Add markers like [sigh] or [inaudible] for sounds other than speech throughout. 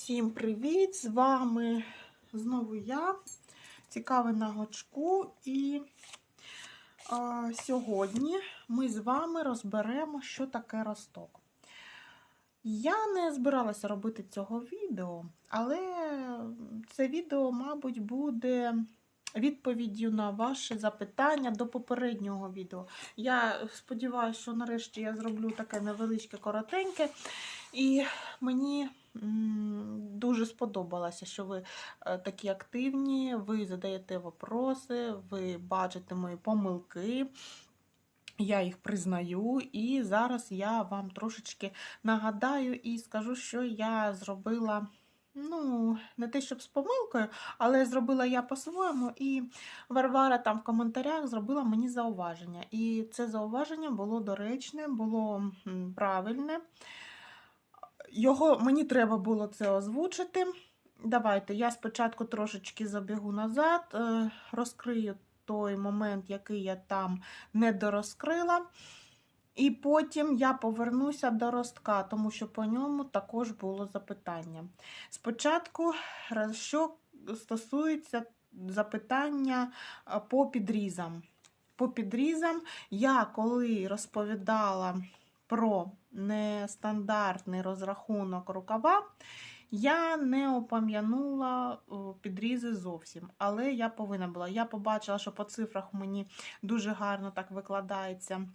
Всім привіт! З вами знову я, цікавий на гачку. І а, сьогодні ми з вами розберемо, що таке росток. Я не збиралася робити цього відео, але це відео, мабуть, буде відповіддю на ваші запитання до попереднього відео. Я сподіваюся, що нарешті я зроблю таке невеличке, коротеньке. І мені дуже сподобалося, що ви е, такі активні, ви задаєте вопроси, ви бачите мої помилки. Я їх признаю, і зараз я вам трошечки нагадаю і скажу, що я зробила. Ну, не те, щоб з помилкою, але зробила я по-своєму, і Варвара там в коментарях зробила мені зауваження. І це зауваження було доречне, було правильне. Його мені треба було це озвучити. Давайте я спочатку трошечки забігу назад, е, розкрию той момент, який я там не дорозкрила. І потім я повернуся до ростка, тому що по ньому також було запитання. Спочатку, що стосується запитання е, по підрізам. По підрізам я коли розповідала про нестандартний розрахунок рукава, я не опам'янула підрізи зовсім, але я повинна була. Я побачила, що по цифрах мені дуже гарно так викладається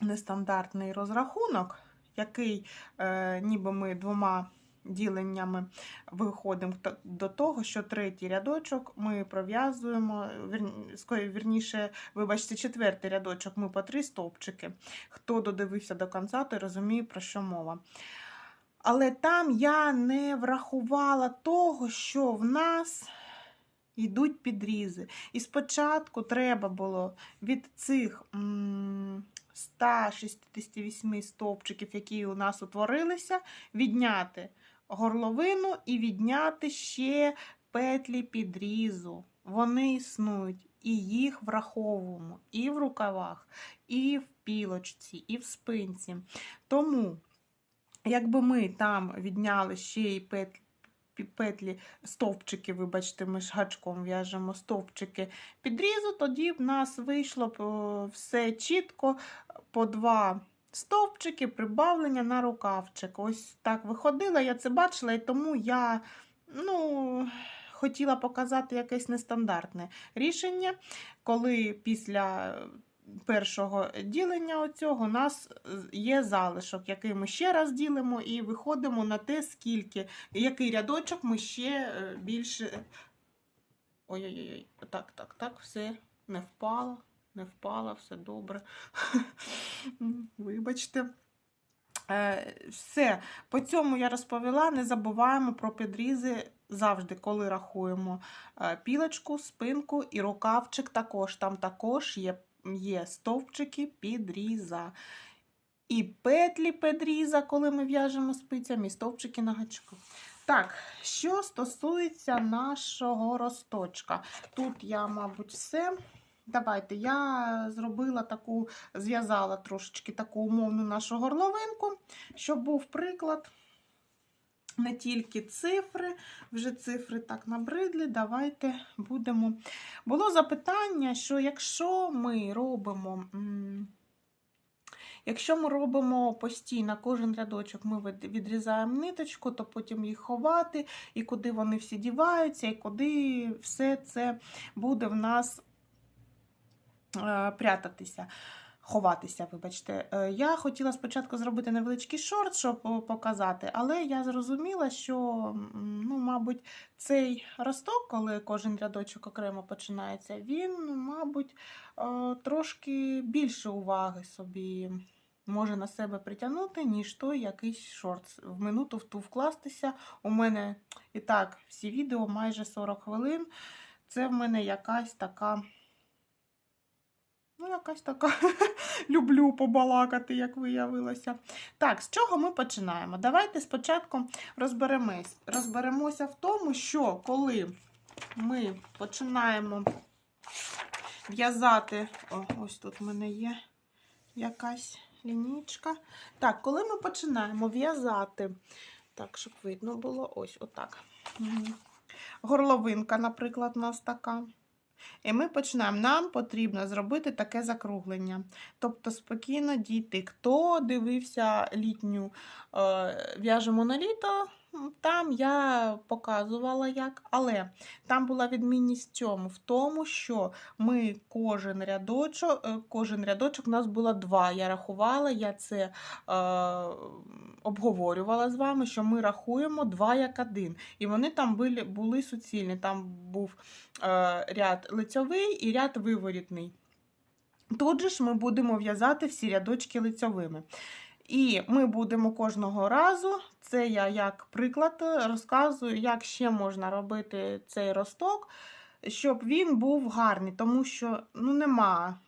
нестандартний розрахунок, який е, ніби ми двома діленнями виходимо до того, що третій рядочок ми пров'язуємо, вірні- вірніше, вибачте, четвертий рядочок ми по три стовпчики. Хто додивився до кінця, той розуміє, про що мова. Але там я не врахувала того, що в нас йдуть підрізи. І спочатку треба було від цих 168 стовпчиків, які у нас утворилися, відняти горловину і відняти ще петлі підрізу. Вони існують, і їх враховуємо і в рукавах, і в пілочці, і в спинці. Тому, якби ми там відняли ще й петлі, петлі, стовпчики, вибачте, ми ж гачком в'яжемо стовпчики підрізу, тоді в нас вийшло все чітко по два стовпчики, прибавлення на рукавчик. Ось так виходила, я це бачила, і тому я ну, хотіла показати якесь нестандартне рішення, коли після першого ділення оцього у нас є залишок, який ми ще раз ділимо, і виходимо на те, скільки, який рядочок ми ще е, більше. Ой-ой-ой, так, так, так, все не впало, не впало, все добре. [laughs] Вибачте. Е, Все, по цьому я розповіла. Не забуваємо про підрізи завжди, коли рахуємо е, пілочку, спинку і рукавчик також. Там також є, є стовпчики підріза. І петлі підріза, коли ми в'яжемо спицями, і стовпчики на гачку. Так, що стосується нашого росточка. Тут я, мабуть, все. Давайте я зробила таку, зв'язала трошечки таку умовну нашу горловинку, щоб був приклад. Не тільки цифри, вже цифри так набридли. Давайте будемо. Було запитання, що якщо ми робимо. Якщо ми робимо постійно кожен рядочок, ми відрізаємо ниточку, то потім їх ховати, і куди вони всі діваються, і куди все це буде в нас прятатися. Ховатися, вибачте. Е, Я хотіла спочатку зробити невеличкий шорт, щоб е, показати, але я зрозуміла, що, ну, мабуть, цей росток, коли кожен рядочок окремо починається, він, мабуть, е, трошки більше уваги собі може на себе притягнути, ніж той якийсь шорт. В минуту в ту вкластися. У мене і так всі відео майже 40 хвилин. Це в мене якась така. Ну, якась така [laughs] люблю побалакати, як виявилося. Так, з чого ми починаємо? Давайте спочатку розберемось. розберемося в тому, що коли ми починаємо в'язати, О, ось тут в мене є якась лінійка. Так, коли ми починаємо в'язати Так, щоб видно було. Ось отак. Горловинка, наприклад, у нас така. І ми починаємо. Нам потрібно зробити таке закруглення. Тобто спокійно дійти. Хто дивився літню е, в'яжемо на літо, там я показувала як. Але там була відмінність в цьому, в тому, що ми кожен рядочок, е, кожен рядочок у нас було два. Я рахувала, я це е, обговорювала з вами, що ми рахуємо два як один. І вони там були, були суцільні. Там був е, ряд лицьовий і ряд виворітний. Тут же ж ми будемо в'язати всі рядочки лицьовими. І ми будемо кожного разу, це я як приклад е, розказую, як ще можна робити цей росток, щоб він був гарний, тому що ну, нема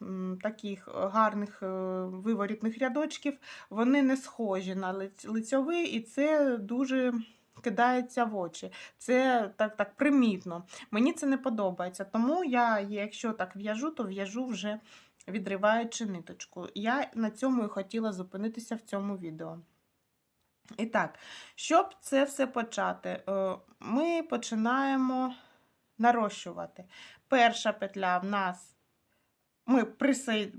таких гарних е, виворітних рядочків, вони не схожі на лиць- лицьовий, і це дуже кидається в очі. Це так, так примітно. Мені це не подобається. Тому я, якщо так в'яжу, то в'яжу вже відриваючи ниточку. Я на цьому і хотіла зупинитися в цьому відео. І так, щоб це все почати, е, ми починаємо нарощувати. Перша петля в нас. Ми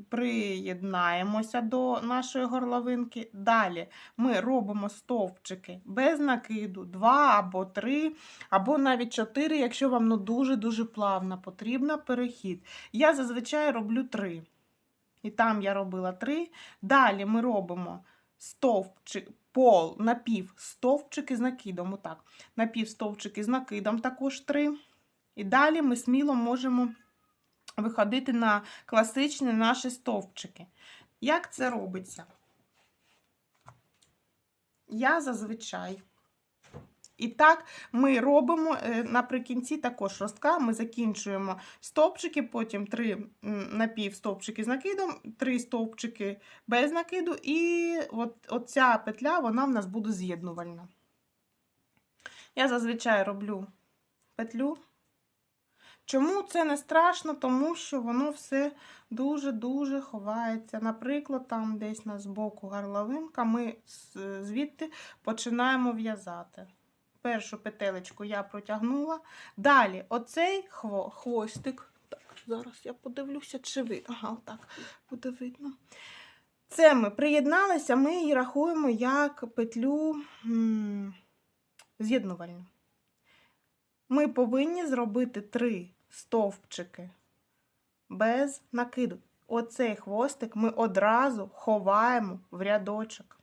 приєднаємося до нашої горловинки. Далі ми робимо стовпчики без накиду, 2 або 3, або навіть 4, якщо вам ну, дуже-дуже плавно потрібно перехід. Я зазвичай роблю 3. І там я робила 3. Далі ми робимо стовпчик, пол, напів стовпчики з накидом. Отак. Напів стовпчики з накидом також 3. І далі ми сміло можемо виходити на класичні наші стовпчики. Як це робиться? Я зазвичай. І так ми робимо е, наприкінці також ростка. Ми закінчуємо стовпчики, потім три напів стовпчики з накидом, три стовпчики без накиду, і от, оця петля вона в нас буде з'єднувальна. Я зазвичай роблю петлю. Чому це не страшно? Тому що воно все дуже-дуже ховається. Наприклад, там десь на збоку горловинка, ми звідти починаємо в'язати. Першу петелечку я протягнула. Далі оцей хво, хвостик. Так, зараз я подивлюся, чи ви. Ага, так буде видно. Це ми приєдналися, ми її рахуємо як петлю з'єднувальну. Ми повинні зробити три стовпчики без накиду. Оцей хвостик ми одразу ховаємо в рядочок,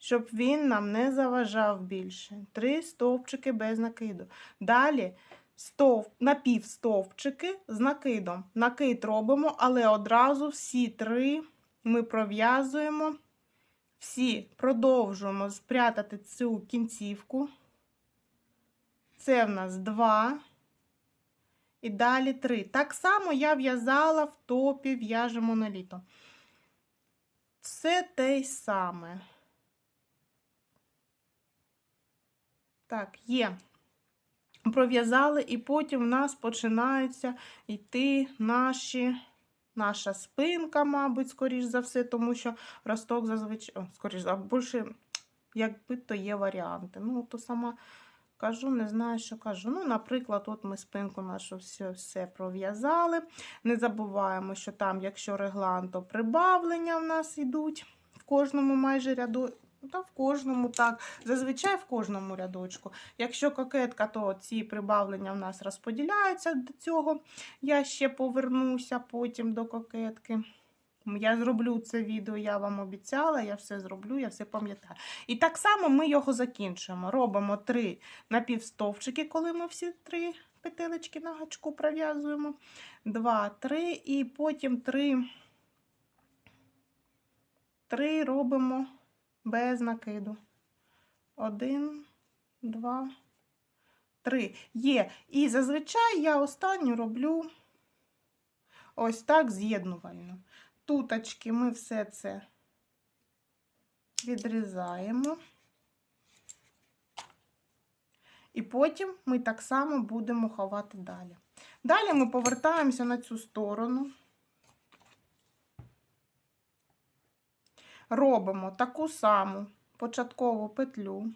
щоб він нам не заважав більше. Три стовпчики без накиду. Далі стовп, напівстовпчики з накидом. Накид робимо, але одразу всі три ми пров'язуємо, всі продовжуємо спрятати цю кінцівку. Це в нас два. І далі три. Так само я в'язала в топі в'яжемо на літо. Це те й саме. Так, є. Пров'язали, і потім в нас починаються йти наші, наша спинка, мабуть, скоріш за все, тому що росток зазвичай, скоріш за більше, якби то є варіанти. Ну, то сама кажу, не знаю, що кажу. Ну, наприклад, от ми спинку нашу все, все пров'язали. Не забуваємо, що там, якщо реглан, то прибавлення в нас йдуть в кожному майже ряду. Ну, Та в кожному так, зазвичай в кожному рядочку. Якщо кокетка, то ці прибавлення в нас розподіляються до цього. Я ще повернуся потім до кокетки. Я зроблю це відео, я вам обіцяла, я все зроблю, я все пам'ятаю. І так само ми його закінчуємо. Робимо три напівстовпчики, коли ми всі три петелечки на гачку пров'язуємо. Два, три, і потім три, три робимо без накиду. Один, два, три. Є. І зазвичай я останню роблю ось так з'єднувально. Туточки ми все це відрізаємо. І потім ми так само будемо ховати далі. Далі ми повертаємося на цю сторону. Робимо таку саму початкову петлю.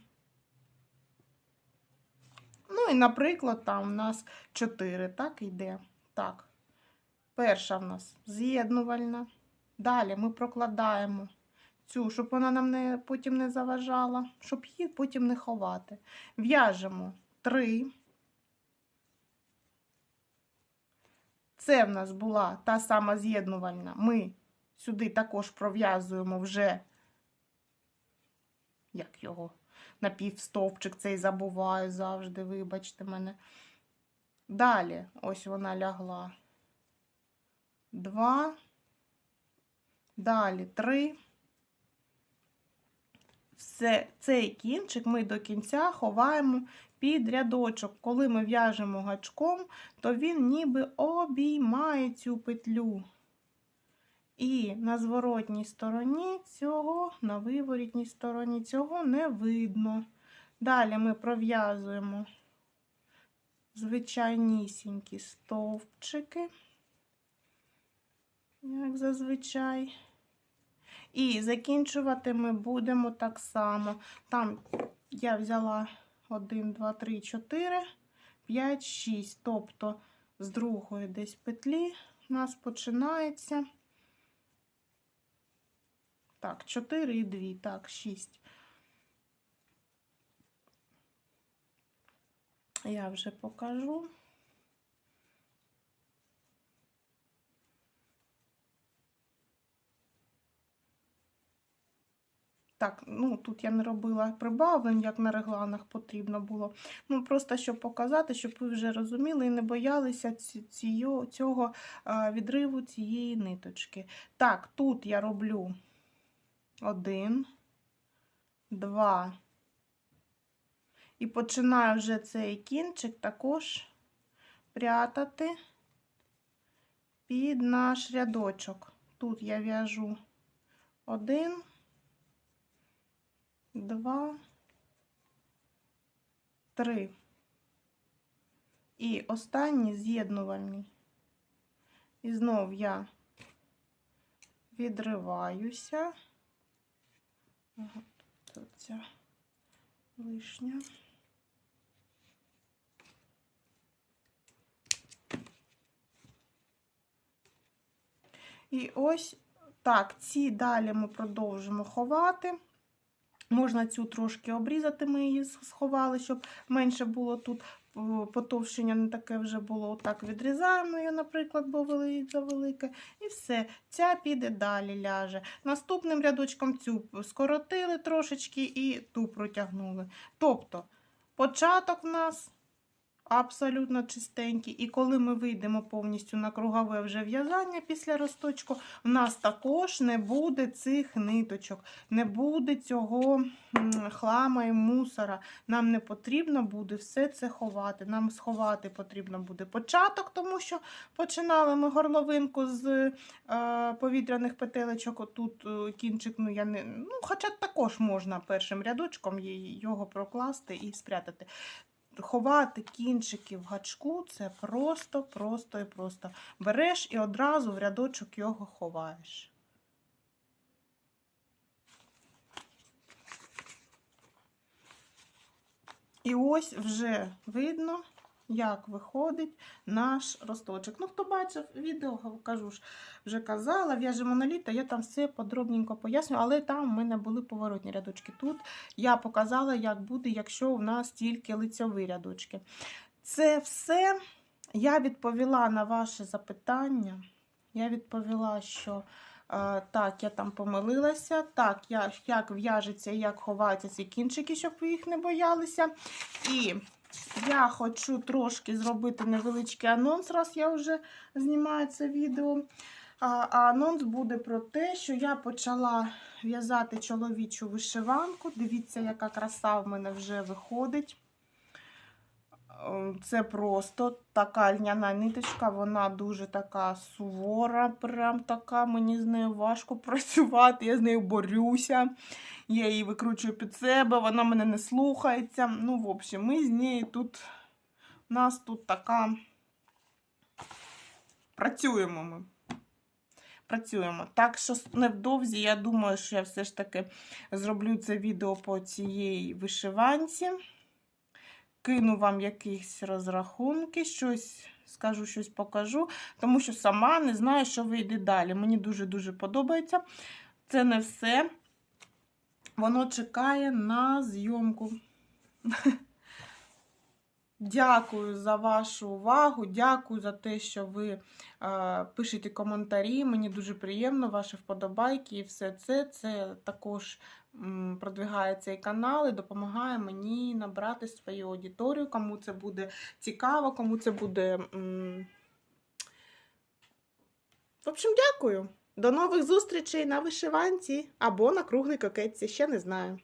Ну і, наприклад, там у нас 4, так, йде. Так. Перша в нас з'єднувальна. Далі ми прокладаємо цю, щоб вона нам не, потім не заважала, щоб її потім не ховати. В'яжемо 3. Це в нас була та сама з'єднувальна. Ми сюди також пров'язуємо вже, як його, напівстовпчик цей забуваю завжди, вибачте мене. Далі, ось вона лягла. Два. Далі три. Все, цей кінчик ми до кінця ховаємо під рядочок. Коли ми в'яжемо гачком, то він ніби обіймає цю петлю. І на зворотній стороні цього, на виворітній стороні цього не видно. Далі ми пров'язуємо звичайнісінькі стовпчики, як зазвичай. І закінчувати ми будемо так само. Там я взяла 1, 2, 3, 4, 5, 6. Тобто з другої десь петлі у нас починається. Так, 4 і 2, так, 6. Я вже покажу. Так, ну тут я не робила прибавлень, як на регланах потрібно було. Ну, просто щоб показати, щоб ви вже розуміли і не боялися цього відриву цієї ниточки. Так, тут я роблю один, два. І починаю вже цей кінчик також прятати під наш рядочок. Тут я в'яжу один два, три. І останній з'єднувальний. І знов я відриваюся. Ага, тут ця лишня. І ось так, ці далі ми продовжимо ховати. Можна цю трошки обрізати, ми її сховали, щоб менше було тут потовщення, не таке вже було. Отак відрізаємо її, наприклад, бо завелике. І все, ця піде далі ляже. Наступним рядочком цю скоротили трошечки і ту протягнули. Тобто, початок в нас абсолютно чистенькі. І коли ми вийдемо повністю на кругове вже в'язання після росточку, у нас також не буде цих ниточок, не буде цього хлама і мусора. Нам не потрібно буде все це ховати. Нам сховати потрібно буде початок, тому що починали ми горловинку з е, повітряних петелечок. Тут е, кінчик, ну я не. Ну, Хоча також можна першим рядочком його прокласти і спрятати ховати кінчики в гачку це просто, просто і просто. Береш і одразу в рядочок його ховаєш. І ось вже видно, як виходить наш росточок. Ну, хто бачив відео, кажу ж, вже казала, в'яжемо на літо, я там все подробненько поясню, але там в мене були поворотні рядочки. Тут я показала, як буде, якщо у нас тільки лицьові рядочки. Це все я відповіла на ваше запитання. Я відповіла, що. Так, я там помилилася. Так, я, як в'яжеться як ховаються ці кінчики, щоб ви їх не боялися. І я хочу трошки зробити невеличкий анонс, раз я вже знімаю це відео. А анонс буде про те, що я почала в'язати чоловічу вишиванку. Дивіться, яка краса в мене вже виходить. Ем, це просто така льняна ниточка, вона дуже така сувора, прям така, мені з нею важко [laughs] працювати, я з нею борюся. Я її викручую під себе, вона мене не слухається. Ну, в общем, ми з нею тут, у нас тут така працюємо ми. працюємо. Так що невдовзі, я думаю, що я все ж таки зроблю це відео по цієї вишиванці. Кину вам якісь розрахунки, щось скажу, щось покажу, тому що сама не знаю, що вийде далі. Мені дуже-дуже подобається. Це не все. Воно чекає на зйомку. [laughs] Дякую за вашу увагу. Дякую за те, що ви е, пишете коментарі. Мені дуже приємно, ваші вподобайки і все це. Це також продвигає цей канал і допомагає мені набрати свою аудиторію, кому це буде цікаво, кому це буде. В общем, дякую. До нових зустрічей на вишиванці або на круглій кокетці, ще не знаю.